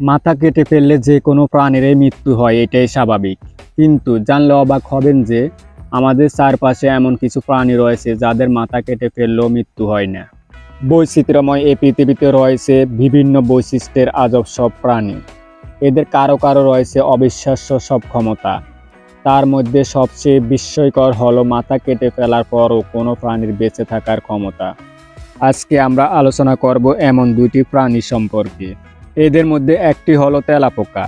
মাথা কেটে ফেললে যে কোনো প্রাণীরই মৃত্যু হয়, এটাই স্বাভাবিক। কিন্তু জানলে অবাক হবেন যে, আমাদের চারপাশে এমন কিছু প্রাণী রয়েছে যাদের মাথা কেটে ফেললেও মৃত্যু হয় না। বৈচিত্র্যময় এই পৃথিবীতে রয়েছে বিভিন্ন বৈশিষ্ট্যের আজব সব প্রাণী। এদের কারও কারও রয়েছে অবিশ্বাস্য সব ক্ষমতা। তার মধ্যে সবচেয়ে বিস্ময়কর হলো মাথা কেটে ফেলার পরও কোনো প্রাণীর বেঁচে থাকার ক্ষমতা। আজকে আমরা আলোচনা করব এমন দুটি প্রাণী সম্পর্কে। এদের মধ্যে একটি হলো তেলাপোকা।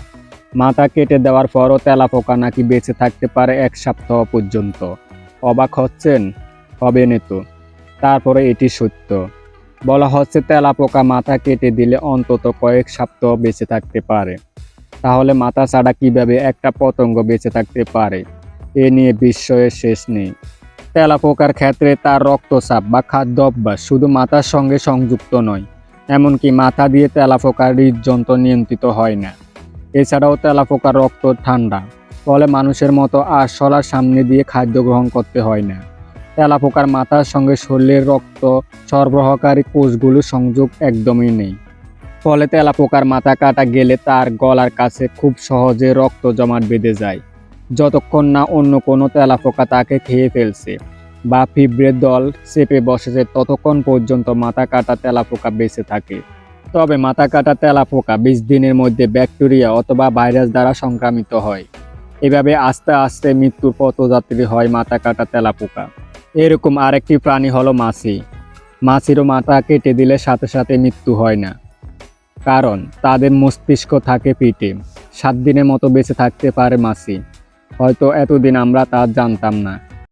মাথা কেটে দেওয়ার পরও তেলাপোকা নাকি বেঁচে থাকতে পারে এক সপ্তাহ পর্যন্ত। অবাক হচ্ছেন হবে তো তারপরে এটি সত্য। বলা হচ্ছে তেলাপোকা মাথা কেটে দিলে অন্তত কয়েক সপ্তাহ বেঁচে থাকতে পারে। তাহলে মাথা ছাড়া কীভাবে একটা পতঙ্গ বেঁচে থাকতে পারে? এ নিয়ে বিস্ময়ের শেষ নেই। তেলাপোকার ক্ষেত্রে তার রক্তচাপ বা খাদ্য অভ্যাস শুধু মাথার সঙ্গে সংযুক্ত নয় এমনকি মাথা দিয়ে তেলাপোকার হৃদযন্ত্র নিয়ন্ত্রিত হয় না। এছাড়াও তেলাপোকার রক্ত ঠান্ডা, ফলে মানুষের মতো আরশলার সামনে দিয়ে খাদ্য গ্রহণ করতে হয় না। তেলাপোকার মাথার সঙ্গে শরীরের রক্ত সরবরাহকারী কোষগুলো সংযোগ একদমই নেই। ফলে তেলাপোকার মাথা কাটা গেলে তার গলার কাছে খুব সহজে রক্ত জমাট বেঁধে যায়, যতক্ষণ না অন্য কোনো তেলাপোকা তাকে খেয়ে ফেলছে। বা ফিব্রের দল চেপে বসেছে ততক্ষণ পর্যন্ত মাথা কাটা তেলাপোকা বেঁচে থাকে। তবে মাথা কাটা তেলাপোকা বিশ দিনের মধ্যে ব্যাকটেরিয়া অথবা ভাইরাস দ্বারা সংক্রামিত হয়। এভাবে আস্তে আস্তে মৃত্যুর পথযাত্রী হয় মাথা কাটা তেলাপোকা। এরকম আরেকটি প্রাণী হলো মাছি। মাছিরও মাথা কেটে দিলে সাথে সাথে মৃত্যু হয় না। কারণ তাদের মস্তিষ্ক থাকে পিঠে। সাত দিনের মতো বেঁচে থাকতে পারে মাছি। হয়তো এতদিন আমরা তা জানতাম না।